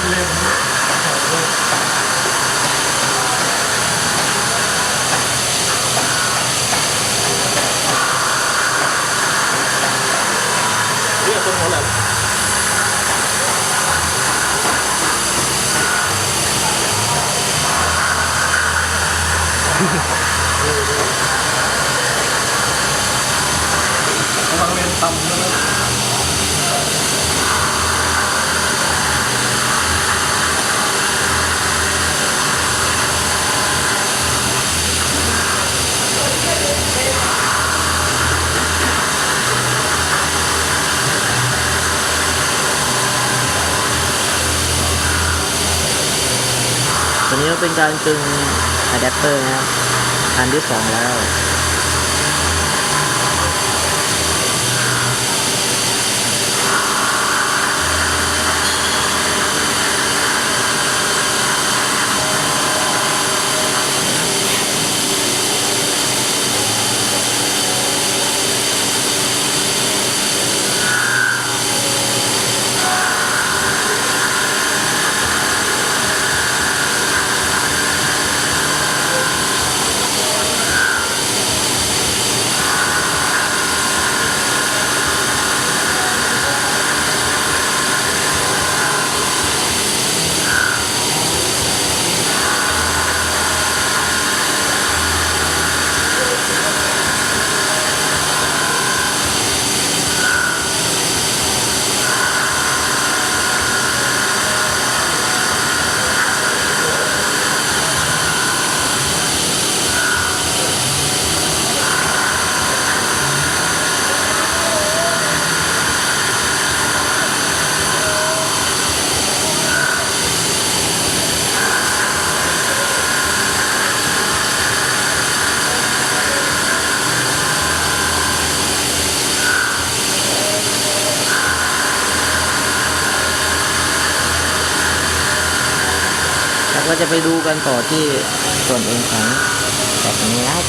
problema. นี้เป็นการกึงอะแดปเตอร์นะครับอันที่สองแล้ว แล้วก็จะไปดูกันต่อที่ส่วนเองของแบบนี้นะครับ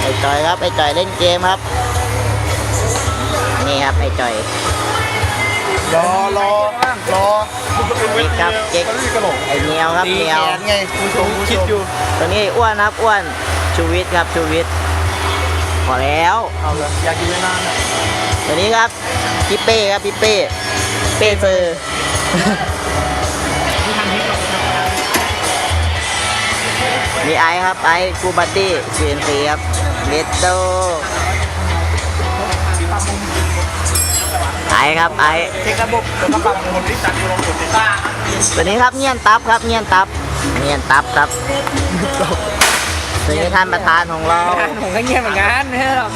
ไอ้จอยครับไอ้จอยเล่นเกมครับ นี่ครับไอ้จอยรอรอรอนี่ครับเจ๊กกระลี่กระโหลกไอ้เนียวครับตีเนีแขยวนไงคุณชมคิดอยู่ ตัวนี้อ้วนครับอ้วนชูวิทย์ครับชูวิทย์พอแล้ว เอาเลยอยากกินไม่นานอะตัวนี้ครับพี่เป้ครับพี่เป้เป้เฟอร์มีไอซ์ครับไอซ์กูบัตตี้เซียนซีครับเลตโตไอซ์ครับไอซ์เช็คระบบแล้วก็ปรับคนที่จัดอยู่ลงสุดที่ตาตัวนี้ครับเงียนตับครับเงียนตับ เงียนตับครับตัวนี้ท่านประธานของเรา ผมก็เงียบเหมือนกันไม่ใช่หรอก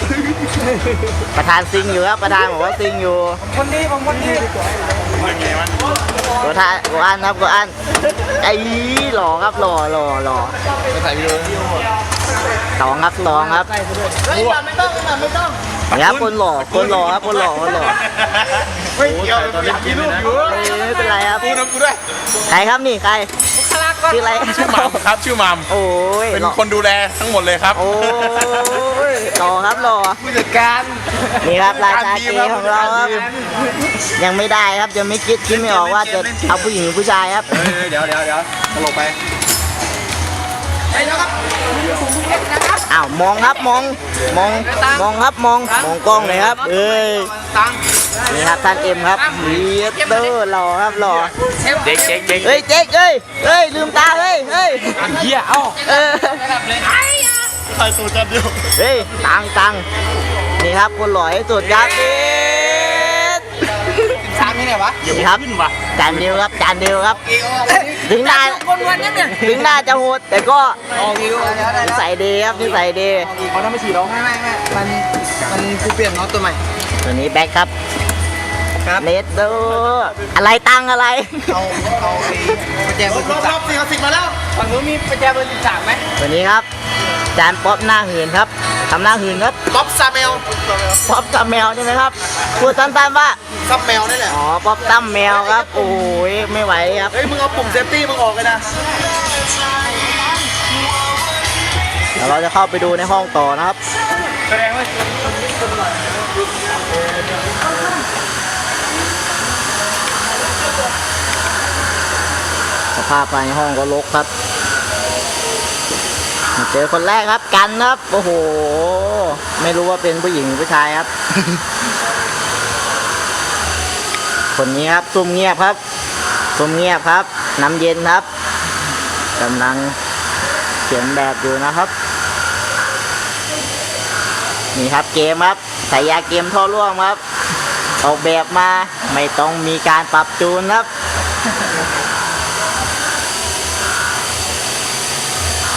ประธานซิงอยู่ครับประธานบอกว่าซิงอยู่คนดีผมคนดีตัวท่านตัวอันครับตัวอันไอ้หล่อครับหล่อหล่อหล่อจะถ่ายวิดีโอสองครับสองครับเฮ้ยไม่ต้องไม่ต้องนี่ครับคนหล่อคนหล่อครับคนหล่อคนหล่อไม่เกี่ยวตอนเล่นเกมเลยนะเอ้ยไม่เป็นไรครับกูนะกูด้วยใครครับนี่ใคร บุคลากรชื่ออะไรชื่อหมัมครับชื่อหมัมโอ้ยเป็นหล่อคนดูแลทั้งหมดเลยครับ โอ้ยหล่อครับหล่อผู้จัดการนี่ครับราชาทีเกมครับของเราครับทีมยังไม่ได้ครับยังไม่คิดคิดไม่ออกว่าจะเอาผู้หญิงหรือผู้ชายครับเฮ้ยเดี๋ยวเดี๋ยวเดี๋ยวตลกไปไปแล้วครับผมเล็กนะครับอ้าวมองครับมองมองมองครับมองมองกล้องเลยครับเอ้ยตัง นี่ครับท่านเอ็มครับเลียเตอร์หล่อครับหล่อเด็กเด็กเด็กเฮ้ยเจ๊กเอ้ยเฮ้ยลืมตาเฮ้ยเฮ้ยเฮียเอ้าเออระดับเลยถ่ายตัวจันเดียวเฮ้ยตังตังนี่ครับคนหล่อที่สุดครับนี่สามนี่ไหนวะนี่ครับจานเดียวครับจานเดียวครับอีโอถึงหน้าคนวันนี้เนี่ยถึงหน้าจะโหดแต่ก็ออกอีโอเดี๋ยวได้นิแล้วสัยดีครับนิสัยดีเขาทำไม่ฉีดแล้วไม่ไม่ไม่มันมันกูเปลี่ยนน็อตตัวใหม่ตัวนี้แบ็คครับ ครับเลดเดอร์อะไรตังอะไร เอาเอาไอ้ประแจเบอร์รสิอบบสารมอบสี่สิบมาแล้วฝั่งนู้นมีประแจเบอร์สิบสามไหมตัวนี้ครับจานป๊อปหน้าหืนครับทำหน้าหืนครับป๊อปซาเมลป๊อปตัมแมวใช่ไหมครับพูดสั้นๆว่าซับแมวนี่แหละอ๋อป๊อปตั้มแมวครับโอ้ยไม่ไหวครับเฮ้ยมึงเอาปุ่มเซฟตี้มึงออกเลยนะเดี๋ยวเราจะเข้าไปดูในห้องต่อนะครับแสดงว่า สภาพภายในห้องก็รกครับเจอคนแรกครับกันครับโอ้โห ไม่รู้ว่าเป็นผู้หญิงหรือผู้ชายครับ คนนี้ครับซุ่มเงียบครับซุ่มเงียบครับ น้ำเย็นครับกำลังเขียนแบบอยู่นะครับ นี่ครับเกมครับสายยาเกมท่อร่วมครับ ออกแบบมาไม่ต้องมีการปรับจูนครับ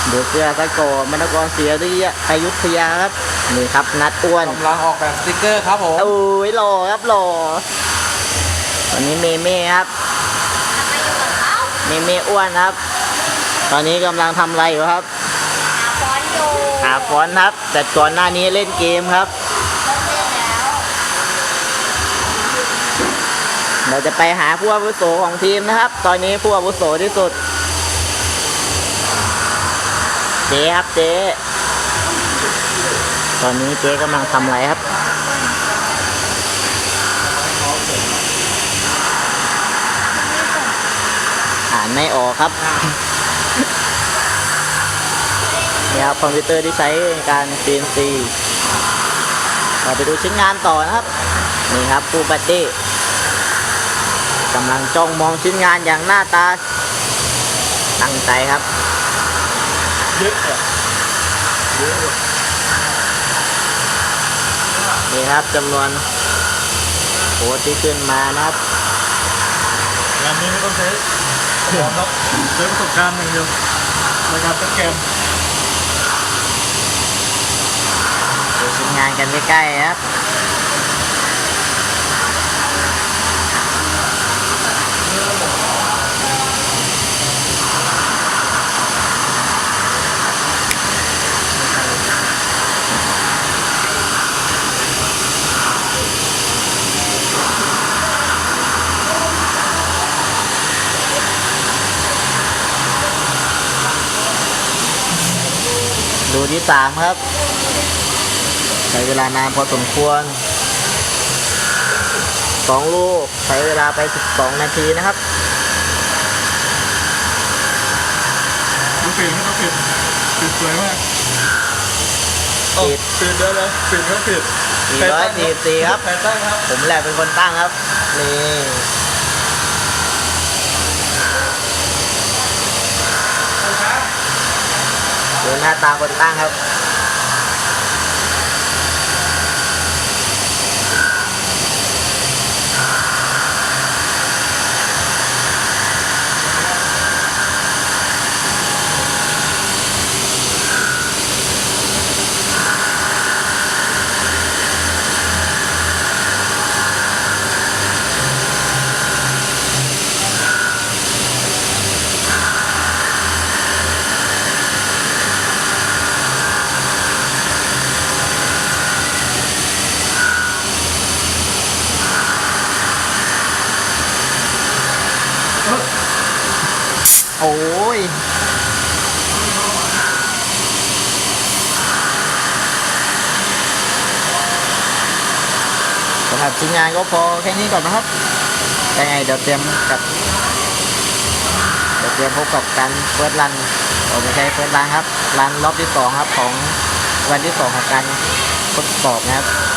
เดี๋ยวเสื้อตะโกมนกรเสียด้วยอยุธยาครับ นี่ครับนัดอ้วนกำลังออกแบบสติกเกอร์ครับผมโอ้ยหล่อครับหล่อตอนนี้เมเม่ครับ เมเม่อ้วนครับ ตอนนี้กำลังทำอะไรอยู่ครับฟอนอยู่หาฟอนต์ครับ แต่ก่อนหน้านี้เล่นเกมครับ เราจะไปหาผู้อาวุโสของทีมนะครับ ตอนนี้ผู้อาวุโสที่สุด เจ๊ครับเจ๊ตอนนี้เจ๊กำลังทำอะไรครับอ่านไม่ออกครับนี่ครับคอมพิวเตอร์ที่ใช้การ CNC เราไปดูชิ้นงานต่อนะครับ นี่ครับปูบัดดี้ กำลังจ้องมองชิ้นงานอย่างหน้าตา ตั้งใจครับเยอะอะนี่ครับจำนวนโค้ดที่ขึ้นมานะครับงานนี้ไม่ต้องใช้สมองครับใช้ประสบการณ์อย่างเดียวในการสแกนดูชิ้นงานกันใกล้ๆครับ ดูที่สามครับ ใช้เวลานานพอสมควรสองลูก ใช้เวลาไป12นาทีนะครับดูปิดไม่ต้องปิดปิดสวยมากปิดปิดได้เลยปิดก็ปิด444ครับใครตั้งครับ ผมแหละเป็นคนตั้งครับ นี่ ดูหน้าตาคนตั้งครับ โอ้ยสำหรับชิ้นงานก็พอแค่นี้ก่อนนะครับแต่ไงเดี๋ยวเตรียมกับเดี๋ยวเตรียมพบกับการเฟิร์สรันโอ้ไม่ใช่เฟิร์สรันครับรันรอบที่สองครับของวันที่สองของการทดสอบนะครับ